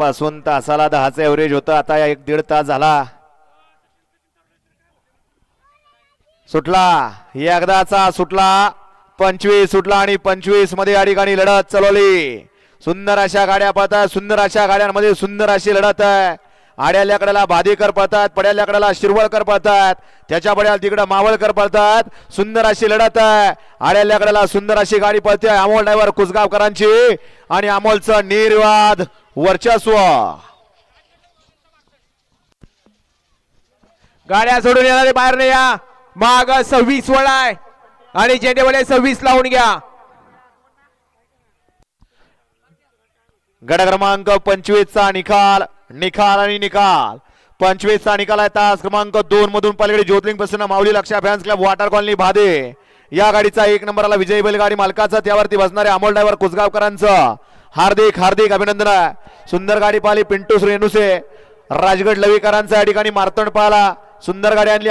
पासून तासाला दहाचं एव्हरेज होतं. आता एक दीड तास झाला. सुटला. एकदाचा सुटला. पंचवीस सुटला आणि पंचवीसमध्ये या ठिकाणी लढत चालवली. सुंदर अशा गाड्या पळतात. सुंदर अशा गाड्यांमध्ये सुंदर अशी लढत आहे. आड्याल्या कडेला भादेकर पळतात. पड्याल्या शिरवळकर पळतात. त्याच्या पड्याला तिकडं मावळकर पळतात. सुंदर अशी लढत आहे. आड्याल्या कडेला सुंदर अशी गाडी पळते. अमोल ड्रायव्हर कुसगावकरांची आणि अमोलचं निर्वाद. वर्चस्व गाड्या सोडून येणारे बाहेर नाही या. माग सव्वीस वळाय. आणि झेंडेवाले सव्वीस लावून घ्या. गड क्रमांक पंचवीस चा निकाल निकाल आणि निकाल. पंचवीस चा निकाल आहे तास क्रमांक दोन मधून पलीकडे ज्योतलिंग प्रसन्न माऊली लक्षा fans club water colony Bhade. या गाडीचा एक नंबरला विजयी बैलगाडी मालकाचा त्यावरती बसणारे अमोल ड्रायव्हर कुसगावकरांचं. हार्दिक हार्दिक अभिनंदन सुंदर गाडी पाहिली पिंटू रेणुसे राजगड लवीकरांचा या ठिकाणी मारतण पाहिला सुंदर गाडी आणली.